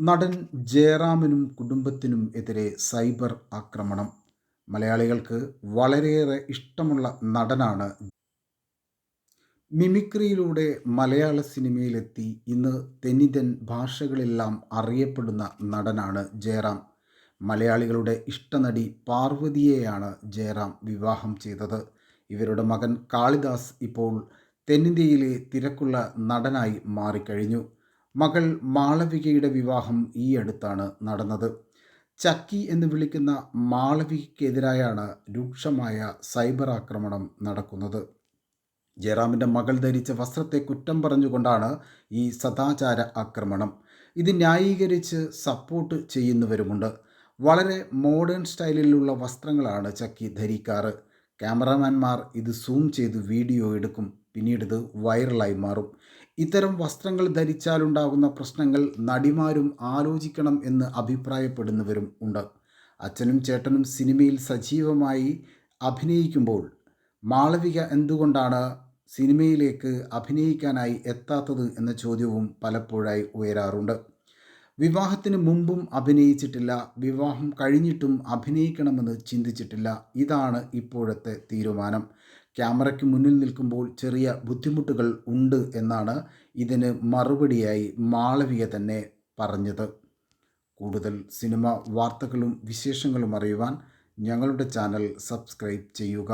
നടൻ ജയറാമിനും കുടുംബത്തിനും എതിരെ സൈബർ ആക്രമണം. മലയാളികൾക്ക് വളരെയേറെ ഇഷ്ടമുള്ള നടനാണ് മിമിക്രിയിലൂടെ മലയാള സിനിമയിലെത്തി ഇന്ന് തെന്നിതൻ ഭാഷകളെല്ലാം അറിയപ്പെടുന്ന നടനാണ് ജയറാം. മലയാളികളുടെ ഇഷ്ടനടി പാർവതിയെയാണ് ജയറാം വിവാഹം ചെയ്തത്. ഇവരുടെ മകൻ കാളിദാസ് ഇപ്പോൾ തെന്നിന്ത്യയിലെ തിരക്കുള്ള നടനായി മാറിക്കഴിഞ്ഞു. മകൾ മാളവികയുടെ വിവാഹം ഈ അടുത്താണ് നടന്നത്. ചക്കി എന്ന് വിളിക്കുന്ന മാളവികയ്ക്കെതിരായാണ് രൂക്ഷമായ സൈബർ ആക്രമണം നടക്കുന്നത്. ജയറാമിന്റെ മകൾ ധരിച്ച വസ്ത്രത്തെ കുറ്റം പറഞ്ഞുകൊണ്ടാണ് ഈ സദാചാര ആക്രമണം. ഇത് ന്യായീകരിച്ച് സപ്പോർട്ട് ചെയ്യുന്നവരുമുണ്ട്. വളരെ മോഡേൺ സ്റ്റൈലിലുള്ള വസ്ത്രങ്ങളാണ് ചക്കി ധരിക്കാറ്. ക്യാമറമാൻമാർ ഇത് സൂം ചെയ്ത് വീഡിയോ എടുക്കും. പിന്നീട് ഇത് വൈറലായി മാറും. ഇത്തരം വസ്ത്രങ്ങൾ ധരിച്ചാലുണ്ടാകുന്ന പ്രശ്നങ്ങൾ നടിമാരും ആലോചിക്കണം എന്ന് അഭിപ്രായപ്പെടുന്നവരും ഉണ്ട്. അച്ഛനും ചേട്ടനും സിനിമയിൽ സജീവമായി അഭിനയിക്കുമ്പോൾ മാളവിക എന്തുകൊണ്ടാണ് സിനിമയിലേക്ക് അഭിനയിക്കാനായി എത്താത്തത് എന്ന ചോദ്യവും പലപ്പോഴായി ഉയരാറുണ്ട്. വിവാഹത്തിന് മുമ്പും അഭിനയിച്ചിട്ടില്ല വിവാഹം കഴിഞ്ഞിട്ടും അഭിനയിക്കണമെന്ന് ചിന്തിച്ചിട്ടില്ല. ഇതാണ് ഇപ്പോഴത്തെ തീരുമാനം. ക്യാമറയ്ക്ക് മുന്നിൽ നിൽക്കുമ്പോൾ ചെറിയ ബുദ്ധിമുട്ടുകൾ ഉണ്ട് എന്നാണ് ഇതിന് മറുപടിയായി മാളവിക തന്നെ പറഞ്ഞത്. കൂടുതൽ സിനിമ വാർത്തകളും വിശേഷങ്ങളും അറിയുവാൻ ഞങ്ങളുടെ ചാനൽ സബ്സ്ക്രൈബ് ചെയ്യുക.